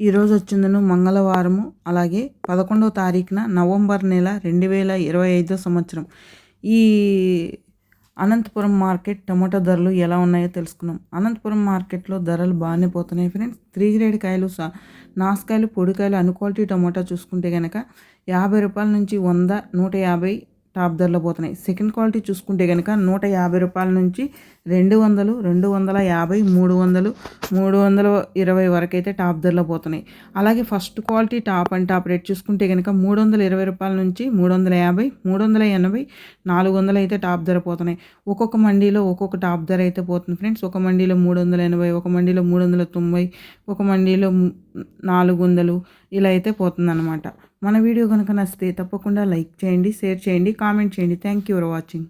ఈరోజు వచ్చిందను మంగళవారము అలాగే పదకొండవ తారీఖున నవంబర్ నెల రెండు వేల ఇరవై ఐదో సంవత్సరం. ఈ అనంతపురం మార్కెట్ టమాటా ధరలు ఎలా ఉన్నాయో తెలుసుకున్నాం అనంతపురం మార్కెట్లో ధరలు బాగానే పోతున్నాయి ఫ్రెండ్స్. త్రీ గ్రేడ్ కాయలు సా నాసుకాయలు పొడికాయలు అన్ క్వాలిటీ టమాటా చూసుకుంటే కనుక యాభై రూపాయల నుంచి వంద నూట యాభై టాప్ ధరలో పోతున్నాయి. సెకండ్ క్వాలిటీ చూసుకుంటే కనుక నూట యాభై రూపాయల నుంచి రెండు వందలు రెండు వందల యాభై మూడు వందలు మూడు వందల ఇరవై వరకు అయితే టాప్ ధరలో పోతున్నాయి. అలాగే first quality top and top rate చూసుకుంటే కనుక మూడు వందల ఇరవై రూపాయల నుంచి మూడు వందల యాభై మూడు వందల ఎనభై నాలుగు వందలు అయితే టాప్ ధర పోతున్నాయి. ఒక్కొక్క మండీలో ఒక్కొక్క టాప్ ధర అయితే పోతుంది ఫ్రెండ్స్. ఒక మండీలో మూడు వందల ఎనభై ఒక మండీలో మూడు వందల తొంభై ఒక మండీలో నాలుగు వందలు ఇలా అయితే పోతుందన్నమాట. మన వీడియో కనుక నచ్చితే తప్పకుండా లైక్ చేయండి షేర్ చేయండి కామెంట్ చేయండి. Thank you for watching